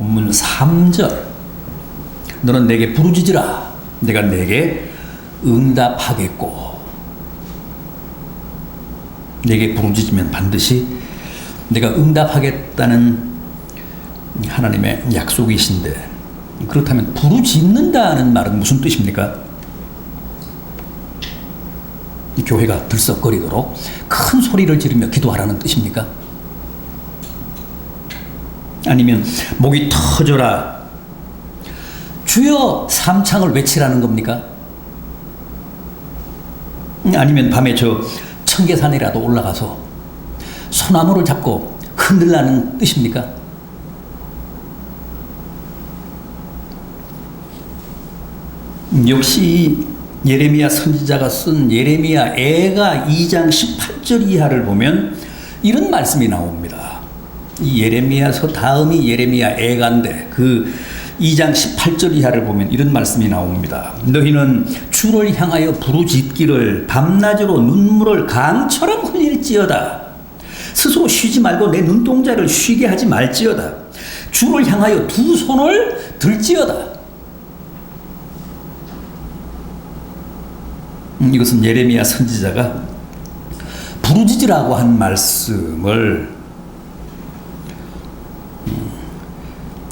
본문 3절 너는 내게 부르짖으라 내가 내게 응답하겠고 내게 부르짖으면 반드시 내가 응답하겠다는 하나님의 약속이신데 그렇다면 부르짖는다는 말은 무슨 뜻입니까? 이 교회가 들썩거리도록 큰 소리를 지르며 기도하라는 뜻입니까? 아니면 목이 터져라 주여 삼창을 외치라는 겁니까? 아니면 밤에 저 청계산이라도 올라가서 소나무를 잡고 흔들라는 뜻입니까? 역시 예레미야 선지자가 쓴 예레미야 애가 2장 18절 이하를 보면 이런 말씀이 나옵니다. 이 예레미야서 다음이 예레미야 애가인데 그 2장 18절 이하를 보면 이런 말씀이 나옵니다. 너희는 주를 향하여 부르짖기를 밤낮으로 눈물을 강처럼 흘릴지어다. 스스로 쉬지 말고 내 눈동자를 쉬게 하지 말지어다. 주를 향하여 두 손을 들지어다. 음, 이것은 예레미야 선지자가 부르짖으라고 한 말씀을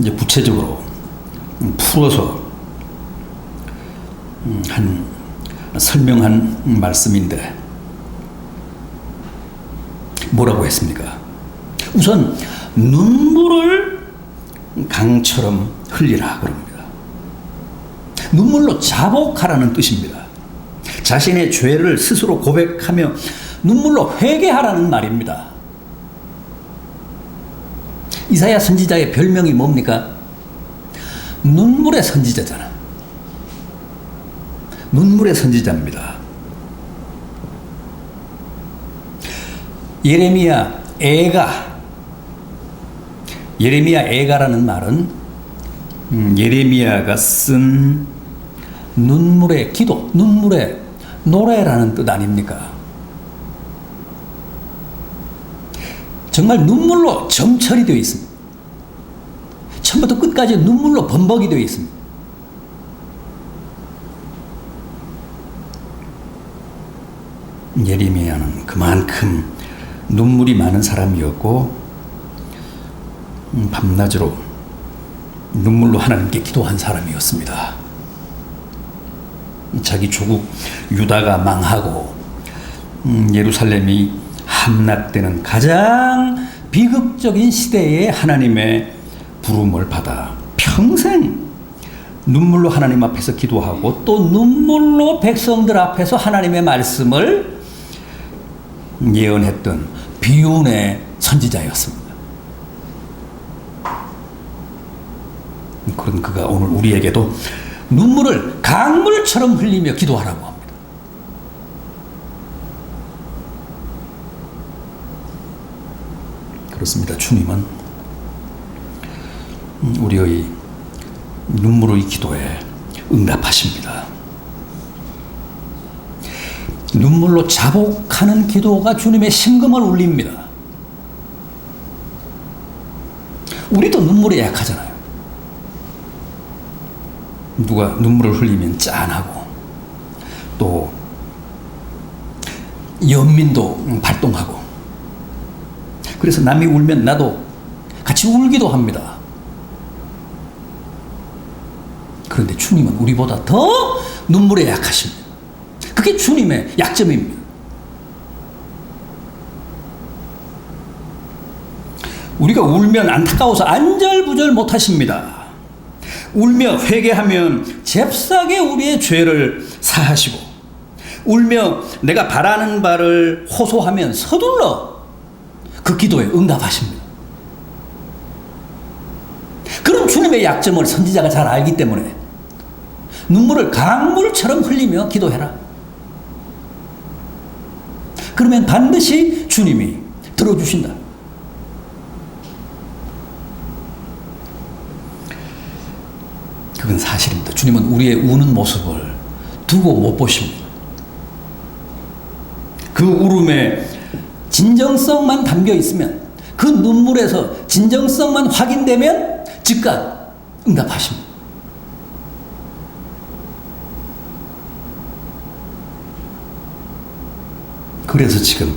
이제 구체적으로 음, 풀어서 음, 한 설명한 말씀인데 뭐라고 했습니까? 우선 눈물을 강처럼 흘리라 그럽니다. 눈물로 자복하라는 뜻입니다. 자신의 죄를 스스로 고백하며 눈물로 회개하라는 말입니다. 이사야 선지자의 별명이 뭡니까? 눈물의 선지자잖아. 눈물의 선지자입니다. 예레미야 애가 예레미야 애가라는 말은 음, 예레미야가 쓴 눈물의 기도, 눈물의 노래라는 뜻 아닙니까? 정말 눈물로 점철이 되어 있습니다. 처음부터 끝까지 눈물로 범벅이 되어 있습니다. 예레미야는 그만큼 눈물이 많은 사람이었고 음, 밤낮으로 눈물로 하나님께 기도한 사람이었습니다. 자기 조국 유다가 망하고 음, 예루살렘이 함락되는 가장 비극적인 시대에 하나님의 부름을 받아 평생 눈물로 하나님 앞에서 기도하고 또 눈물로 백성들 앞에서 하나님의 말씀을 예언했던 비운의 선지자였습니다. 그런 그가 오늘 우리에게도 눈물을 강물처럼 흘리며 기도하라고 그렇습니다. 주님은 우리의 눈물의 기도에 응답하십니다. 눈물로 자복하는 기도가 주님의 심금을 울립니다. 우리도 눈물에 약하잖아요. 누가 눈물을 흘리면 짠하고 또 연민도 발동하고 그래서 남이 울면 나도 같이 울기도 합니다. 그런데 주님은 우리보다 더 눈물에 약하십니다. 그게 주님의 약점입니다. 우리가 울면 안타까워서 안절부절 못하십니다. 울며 회개하면 잽싸게 우리의 죄를 사하시고 울며 내가 바라는 바를 호소하면 서둘러 그 기도에 응답하십니다. 그런 주님의 약점을 선지자가 잘 알기 때문에 눈물을 강물처럼 흘리며 기도해라. 그러면 반드시 주님이 들어주신다. 그건 사실입니다. 주님은 우리의 우는 모습을 두고 못 보십니다. 그 울음에 진정성만 담겨 있으면 그 눈물에서 진정성만 확인되면 즉각 응답하십니다. 그래서 지금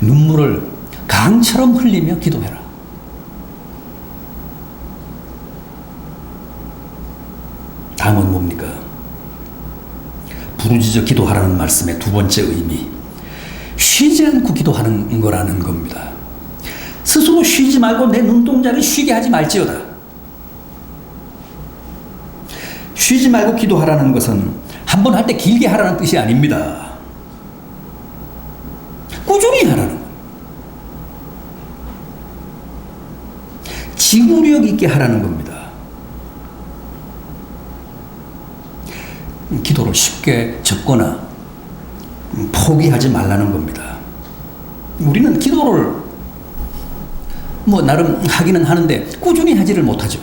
눈물을 강처럼 흘리며 기도해라. 다음은 뭡니까? 부르짖어 기도하라는 말씀의 두 번째 의미. 쉬지 않고 기도하는 거라는 겁니다. 스스로 쉬지 말고 내 눈동자를 쉬게 하지 말지어다. 쉬지 말고 기도하라는 것은 한 번 할 때 길게 하라는 뜻이 아닙니다. 꾸준히 하라는 것. 지구력 있게 하라는 겁니다. 기도를 쉽게 접거나 포기하지 말라는 겁니다. 우리는 기도를 뭐 나름 하기는 하는데 꾸준히 하지를 못하죠.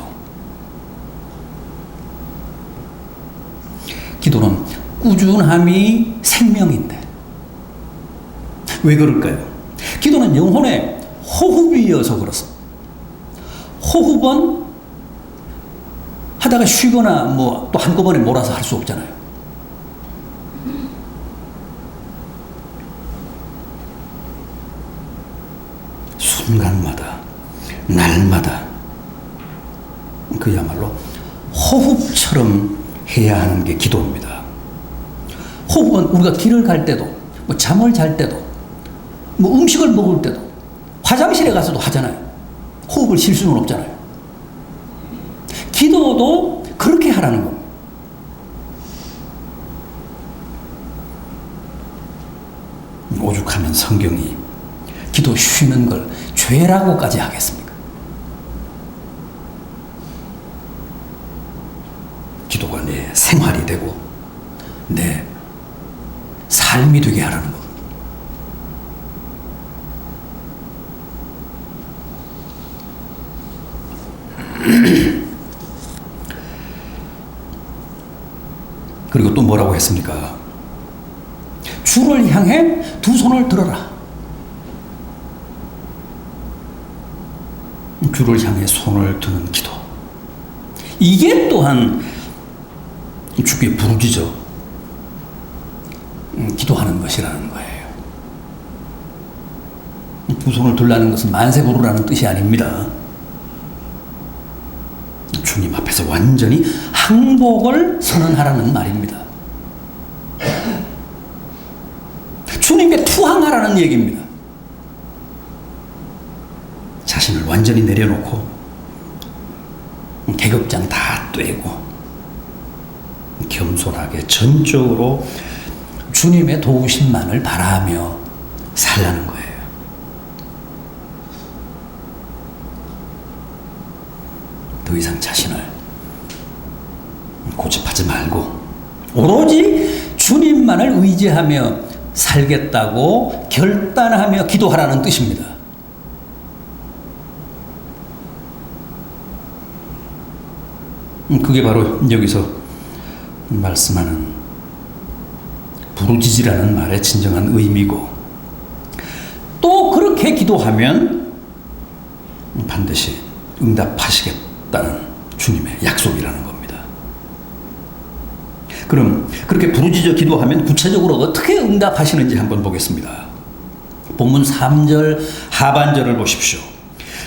기도는 꾸준함이 생명인데 왜 그럴까요? 기도는 영혼의 호흡이어서 그렇습니다. 호흡은 하다가 쉬거나 뭐 또 한꺼번에 몰아서 할 수 없잖아요. 순간마다, 날마다, 그야말로 호흡처럼 해야 하는 게 기도입니다. 호흡은 우리가 길을 갈 때도, 뭐 잠을 잘 때도, 뭐 음식을 먹을 때도, 화장실에 가서도 하잖아요. 호흡을 쉴 수는 없잖아요. 기도도 그렇게 하라는 겁니다. 오죽하면 성경이 기도 쉬는 걸 죄라고까지 하겠습니까? 기도가 내 생활이 되고 내 삶이 되게 하라는 것. 그리고 또 뭐라고 했습니까? 주를 향해 두 손을 들어라. 주를 향해 손을 드는 기도. 이게 또한 주께 부르짖어 음, 기도하는 것이라는 거예요. 두 손을 들라는 것은 만세 부르라는 뜻이 아닙니다. 주님 앞에서 완전히 항복을 선언하라는 말입니다. 주님께 투항하라는 얘기입니다. 자신을 완전히 내려놓고 계급장 다 떼고 겸손하게 전적으로 주님의 도우심만을 바라며 살라는 거예요. 더 이상 자신을 고집하지 말고 오로지 주님만을 의지하며 살겠다고 결단하며 기도하라는 뜻입니다. 그게 바로 여기서 말씀하는 부르짖으라는 말의 진정한 의미고 또 그렇게 기도하면 반드시 응답하시겠다는 주님의 약속이라는 겁니다. 그럼 그렇게 부르짖어 기도하면 구체적으로 어떻게 응답하시는지 한번 보겠습니다. 본문 3절 하반절을 보십시오.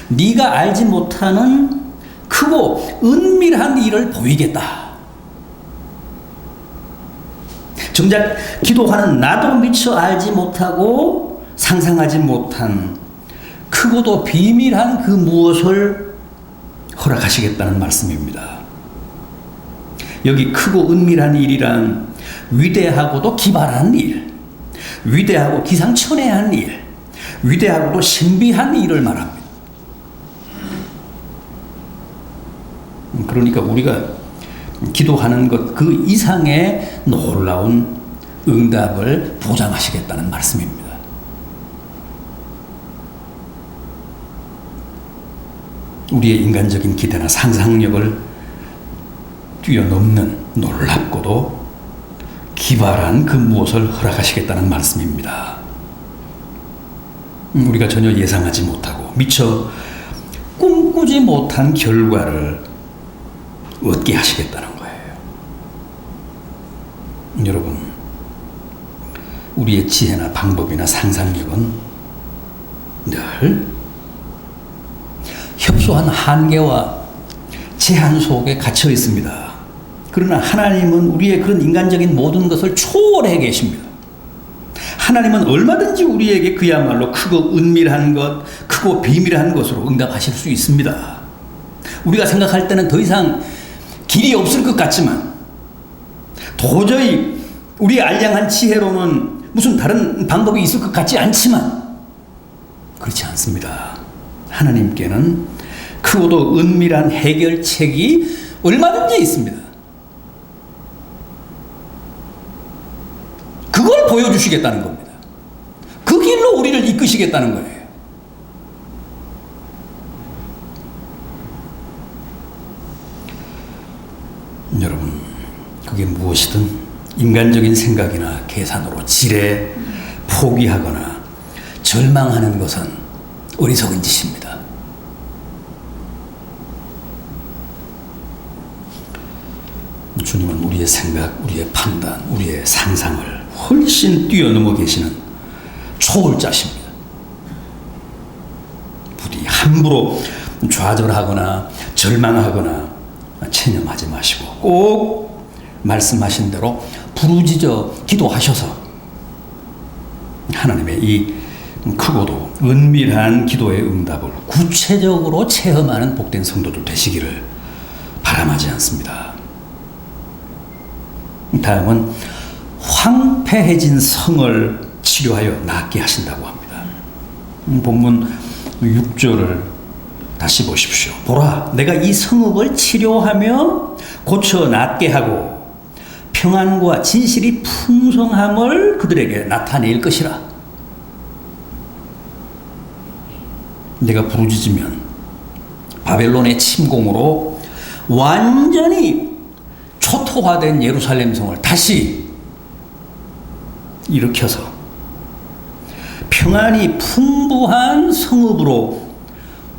네가 알지 못하는 크고 은밀한 일을 보이겠다. 정작 기도하는 나도 미처 알지 못하고 상상하지 못한 크고도 비밀한 그 무엇을 허락하시겠다는 말씀입니다. 여기 크고 은밀한 일이란 위대하고도 기발한 일, 위대하고 기상천외한 일, 위대하고도 신비한 일을 말합니다. 그러니까 우리가 기도하는 것 그 이상의 놀라운 응답을 보장하시겠다는 말씀입니다. 우리의 인간적인 기대나 상상력을 뛰어넘는 놀랍고도 기발한 그 무엇을 허락하시겠다는 말씀입니다. 우리가 전혀 예상하지 못하고 미처 꿈꾸지 못한 결과를 얻게 하시겠다는 거예요. 여러분, 우리의 지혜나 방법이나 상상력은 늘 협소한 한계와 제한 속에 갇혀 있습니다. 그러나 하나님은 우리의 그런 인간적인 모든 것을 초월해 계십니다. 하나님은 얼마든지 우리에게 그야말로 크고 은밀한 것, 크고 비밀한 것으로 응답하실 수 있습니다. 우리가 생각할 때는 더 이상 길이 없을 것 같지만 도저히 우리의 알량한 지혜로는 무슨 다른 방법이 있을 것 같지 않지만 그렇지 않습니다. 하나님께는 크고도 은밀한 해결책이 얼마든지 있습니다. 그걸 보여주시겠다는 겁니다. 그 길로 우리를 이끄시겠다는 거예요. 여러분, 그게 무엇이든 인간적인 생각이나 계산으로 지레 포기하거나 절망하는 것은 어리석은 짓입니다. 주님은 우리의 생각, 우리의 판단, 우리의 상상을 훨씬 뛰어넘어 계시는 초월자십니다. 부디 함부로 좌절하거나 절망하거나 체념하지 마시고 꼭 말씀하신 대로 부르짖어 기도하셔서 하나님의 이 크고도 은밀한 기도의 응답을 구체적으로 체험하는 복된 성도들 되시기를 바람하지 않습니다. 다음은 황폐해진 성을 치료하여 낫게 하신다고 합니다. 본문 6절을 다시 보십시오. 보라, 내가 이 성읍을 치료하며 고쳐 낫게 하고 평안과 진실이 풍성함을 그들에게 나타낼 것이라. 내가 부르짖으면 바벨론의 침공으로 완전히 초토화된 예루살렘 성을 다시 일으켜서 평안이 풍부한 성읍으로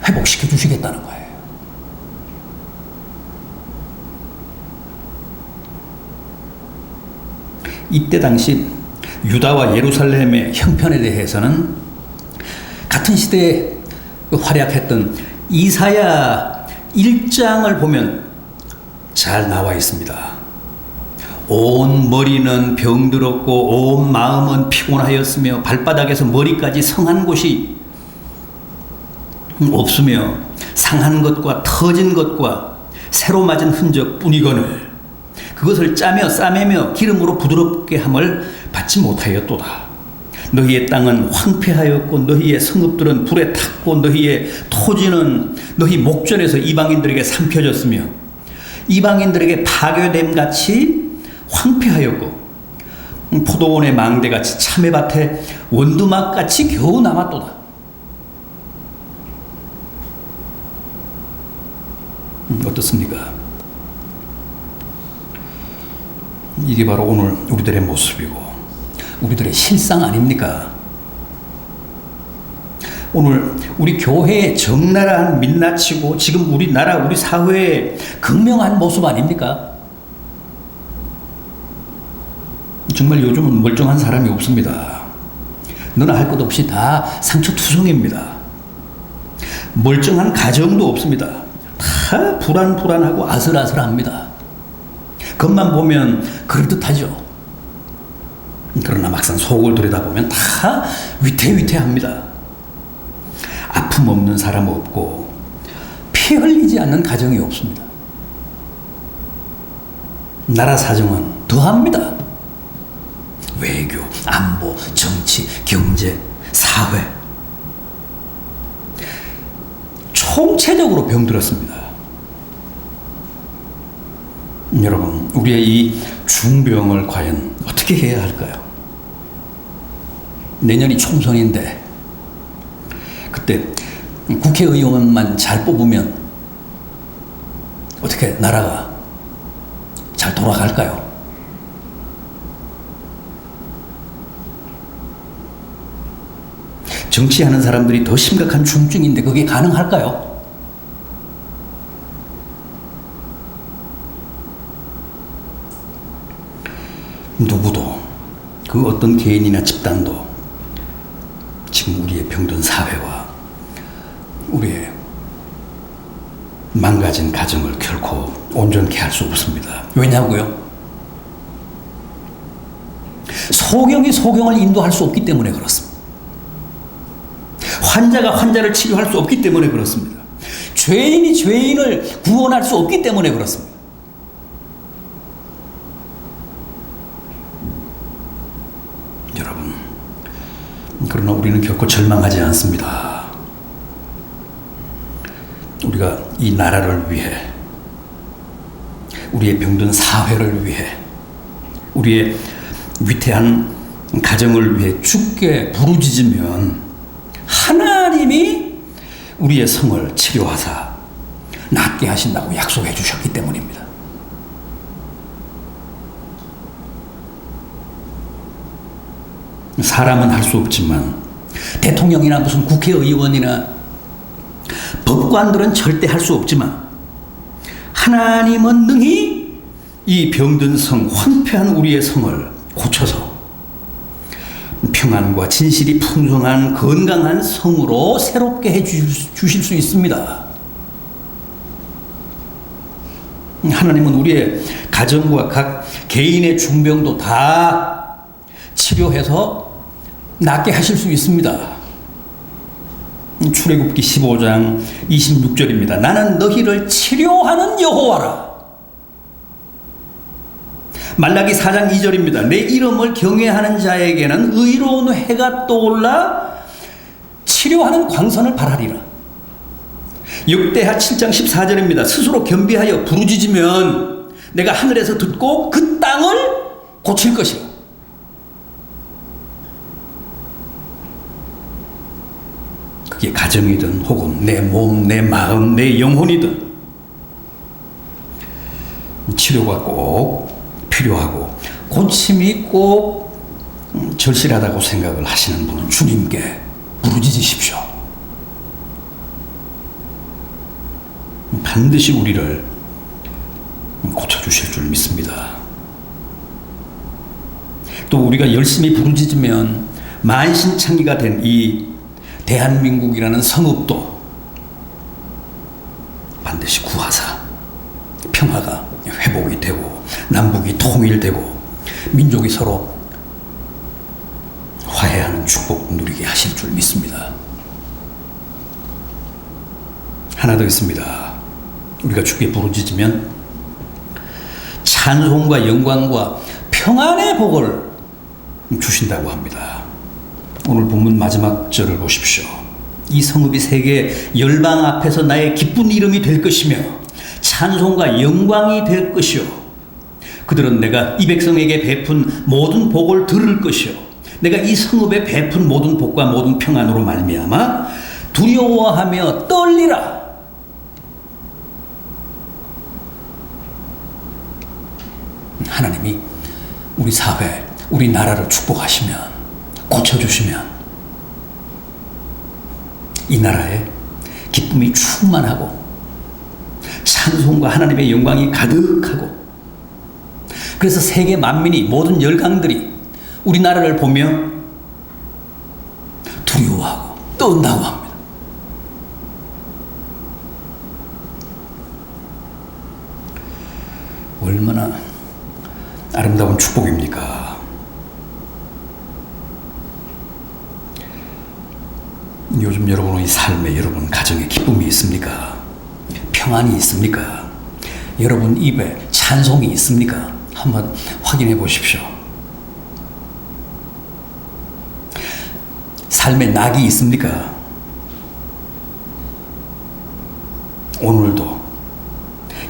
회복시켜 주시겠다는 거예요. 이때 당시 유다와 예루살렘의 형편에 대해서는 같은 시대에 활약했던 이사야 1장을 보면 잘 나와 있습니다. 온 머리는 병들었고 온 마음은 피곤하였으며 발바닥에서 머리까지 성한 곳이 없으며 상한 것과 터진 것과 새로 맞은 흔적 뿐이거늘 그것을 짜며 싸매며 기름으로 부드럽게 함을 받지 못하였도다. 너희의 땅은 황폐하였고 너희의 성읍들은 불에 탔고 너희의 토지는 너희 목전에서 이방인들에게 삼켜졌으며 이방인들에게 파괴됨 같이 황폐하였고 포도원의 망대같이 참외밭에 원두막같이 겨우 남았도다. 어떻습니까? 이게 바로 오늘 우리들의 모습이고 우리들의 실상 아닙니까? 오늘 우리 교회의 적나라한 민낯이고 지금 우리나라 우리 사회의 극명한 모습 아닙니까? 정말 요즘은 멀쩡한 사람이 없습니다. 너나 할 것 없이 다 상처투성입니다. 멀쩡한 가정도 없습니다. 다 불안불안하고 아슬아슬합니다. 겉만 보면 그럴듯하죠. 그러나 막상 속을 들여다보면 다 위태위태합니다. 아픔 없는 사람 없고 피 흘리지 않는 가정이 없습니다. 나라 사정은 더합니다. 외교, 안보, 정치, 경제, 사회 총체적으로 병들었습니다. 여러분, 우리의 이 중병을 과연 어떻게 해야 할까요? 내년이 총선인데 그때 국회의원만 잘 뽑으면 어떻게 나라가 잘 돌아갈까요? 정치하는 사람들이 더 심각한 중증인데 그게 가능할까요? 누구도 그 어떤 개인이나 집단도 지금 우리의 병든 사회와 우리의 망가진 가정을 결코 온전케 할 수 없습니다. 왜냐고요? 소경이 소경을 인도할 수 없기 때문에 그렇습니다. 환자가 환자를 치료할 수 없기 때문에 그렇습니다. 죄인이 죄인을 구원할 수 없기 때문에 그렇습니다. 여러분, 그러나 우리는 결코 절망하지 않습니다. 우리가 이 나라를 위해, 우리의 병든 사회를 위해, 우리의 위태한 가정을 위해 죽게 부르짖으면 하나님이 우리의 성을 치료하사 낫게 하신다고 약속해 주셨기 때문입니다. 사람은 할 수 없지만 대통령이나 무슨 국회의원이나 법관들은 절대 할 수 없지만 하나님은 능히 이 병든 성, 황폐한 우리의 성을 고쳐서 평안과 진실이 풍성한 건강한 성으로 새롭게 해 주실 수 있습니다. 하나님은 우리의 가정과 각 개인의 중병도 다 치료해서 낫게 하실 수 있습니다. 출애굽기 15장 26절입니다. 나는 너희를 치료하는 여호와라. 말라기 4장 2절입니다. 내 이름을 경외하는 자에게는 의로운 해가 떠올라 치료하는 광선을 발하리라. 역대하 7장 14절입니다. 스스로 겸비하여 부르짖으면 내가 하늘에서 듣고 그 땅을 고칠 것이라. 그게 가정이든 혹은 내 몸, 내 마음, 내 영혼이든 치료가 꼭 필요하고 고침이 꼭 절실하다고 생각을 하시는 분은 주님께 부르짖으십시오. 반드시 우리를 고쳐주실 줄 믿습니다. 또 우리가 열심히 부르짖으면 만신창이가 된 이 대한민국이라는 성읍도 반드시 구하사 평화가 회복이 되고 남북이 통일되고 민족이 서로 화해하는 축복 누리게 하실 줄 믿습니다. 하나 더 있습니다. 우리가 주께 부르짖으면 찬송과 영광과 평안의 복을 주신다고 합니다. 오늘 본문 마지막 절을 보십시오. 이 성읍이 세계 열방 앞에서 나의 기쁜 이름이 될 것이며 찬송과 영광이 될 것이요. 그들은 내가 이 백성에게 베푼 모든 복을 들을 것이요. 내가 이 성읍에 베푼 모든 복과 모든 평안으로 말미암아 두려워하며 떨리라. 하나님이 우리 사회, 우리 나라를 축복하시면, 고쳐주시면, 이 나라에 기쁨이 충만하고, 찬송과 하나님의 영광이 가득하고, 그래서 세계 만민이, 모든 열강들이 우리나라를 보며 두려워하고 떤다고 합니다. 얼마나 아름다운 축복입니까? 요즘 여러분의 삶에 여러분 가정에 기쁨이 있습니까? 평안이 있습니까? 여러분 입에 찬송이 있습니까? 한번 확인해 보십시오. 삶에 낙이 있습니까? 오늘도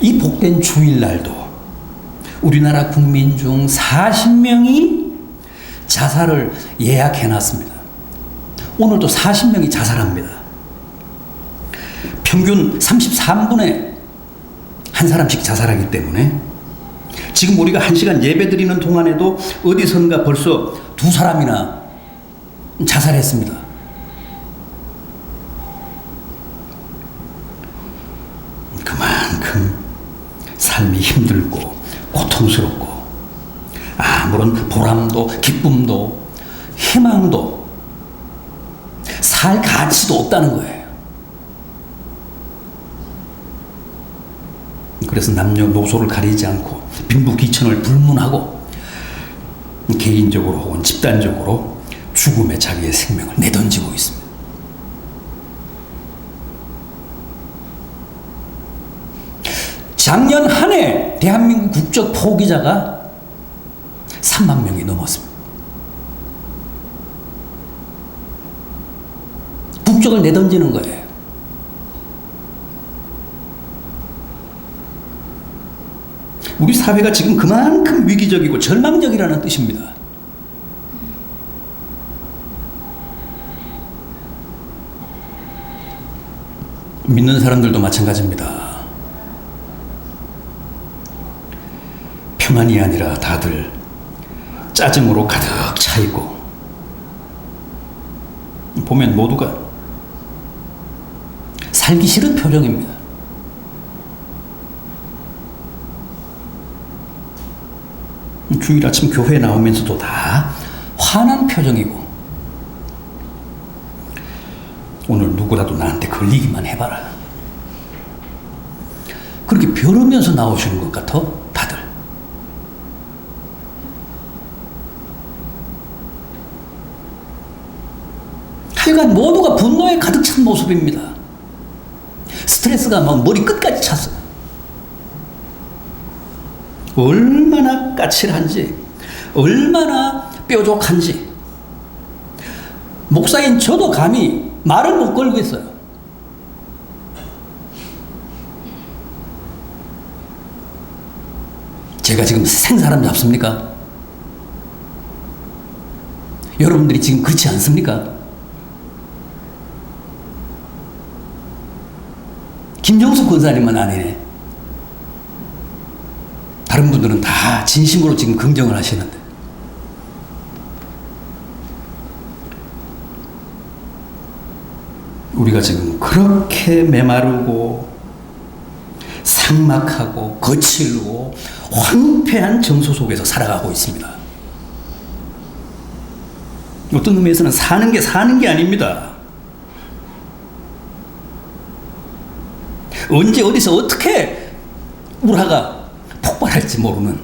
이 복된 주일날도 우리나라 국민 중 40명이 자살을 예약해 놨습니다. 오늘도 40명이 자살합니다. 평균 33분에 한 사람씩 자살하기 때문에 지금 우리가 한 시간 예배 드리는 동안에도 어디선가 벌써 두 사람이나 자살했습니다. 그만큼 삶이 힘들고 고통스럽고 아무런 보람도 기쁨도 희망도 살 가치도 없다는 거예요. 그래서 남녀노소를 가리지 않고 빈부귀천을 불문하고 개인적으로 혹은 집단적으로 죽음에 자기의 생명을 내던지고 있습니다. 작년 한 해 대한민국 국적 포기자가 3만 명이 넘었습니다. 국적을 내던지는 거예요. 우리 사회가 지금 그만큼 위기적이고 절망적이라는 뜻입니다. 믿는 사람들도 마찬가지입니다. 평안이 아니라 다들 짜증으로 가득 차 있고 보면 모두가 살기 싫은 표정입니다. 주일 아침 교회 나오면서도 다 화난 표정이고 오늘 누구라도 나한테 걸리기만 해봐라. 그렇게 벼르면서 나오시는 것 같아 다들. 하여간 모두가 분노에 가득 찬 모습입니다. 스트레스가 막 머리 끝까지 찼어요. 얼마나 까칠한지, 얼마나 뾰족한지. 목사인 저도 감히 말을 못 걸고 있어요. 제가 지금 생사람 잡습니까? 여러분들이 지금 그렇지 않습니까? 김정숙 권사님은 아니네. 다른 분들은 다 진심으로 지금 긍정을 하시는데. 우리가 지금 그렇게 메마르고 삭막하고 거칠고 황폐한 정서 속에서 살아가고 있습니다. 어떤 의미에서는 사는 게 사는 게 아닙니다. 언제 어디서 어떻게 우라가 폭발할지 모르는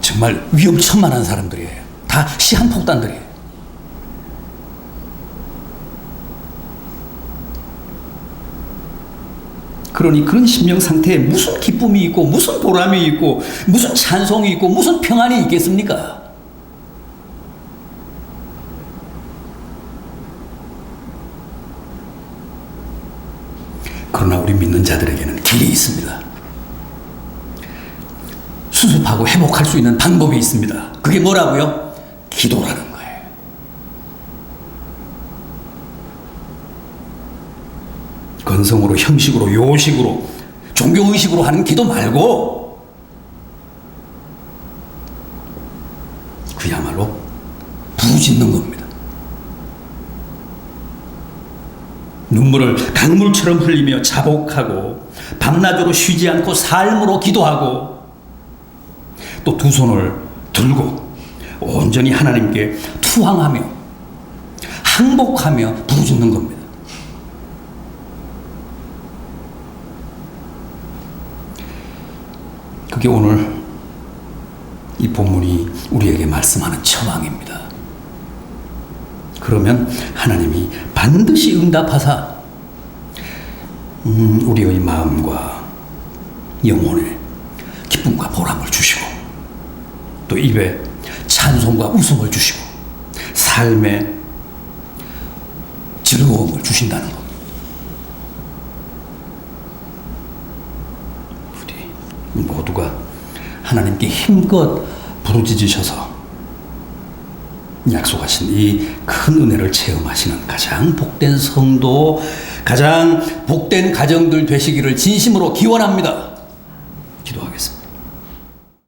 정말 위험천만한 사람들이에요. 다 시한폭탄들이에요. 그러니 그런 심령 상태에 무슨 기쁨이 있고 무슨 보람이 있고 무슨 찬송이 있고 무슨 평안이 있겠습니까? 그러나 우리 믿는 자들에게는 길이 있습니다. 수습하고 회복할 수 있는 방법이 있습니다. 그게 뭐라고요? 기도라는 거예요. 건성으로, 형식으로, 요식으로, 종교의식으로 하는 기도 말고 그야말로 부짓는 겁니다. 눈물을 강물처럼 흘리며 자복하고 밤낮으로 쉬지 않고 삶으로 기도하고 또 두 손을 들고 온전히 하나님께 투항하며 항복하며 부르짖는 겁니다. 그게 오늘 이 본문이 우리에게 말씀하는 처방입니다. 그러면 하나님이 반드시 응답하사 음, 우리의 마음과 영혼에 기쁨과 보람을 주시고 또 입에 찬송과 웃음을 주시고 삶에 즐거움을 주신다는 것. 우리 모두가 하나님께 힘껏 부르짖으셔서 약속하신 이 큰 은혜를 체험하시는 가장 복된 성도, 가장 복된 가정들 되시기를 진심으로 기원합니다. 기도하겠습니다.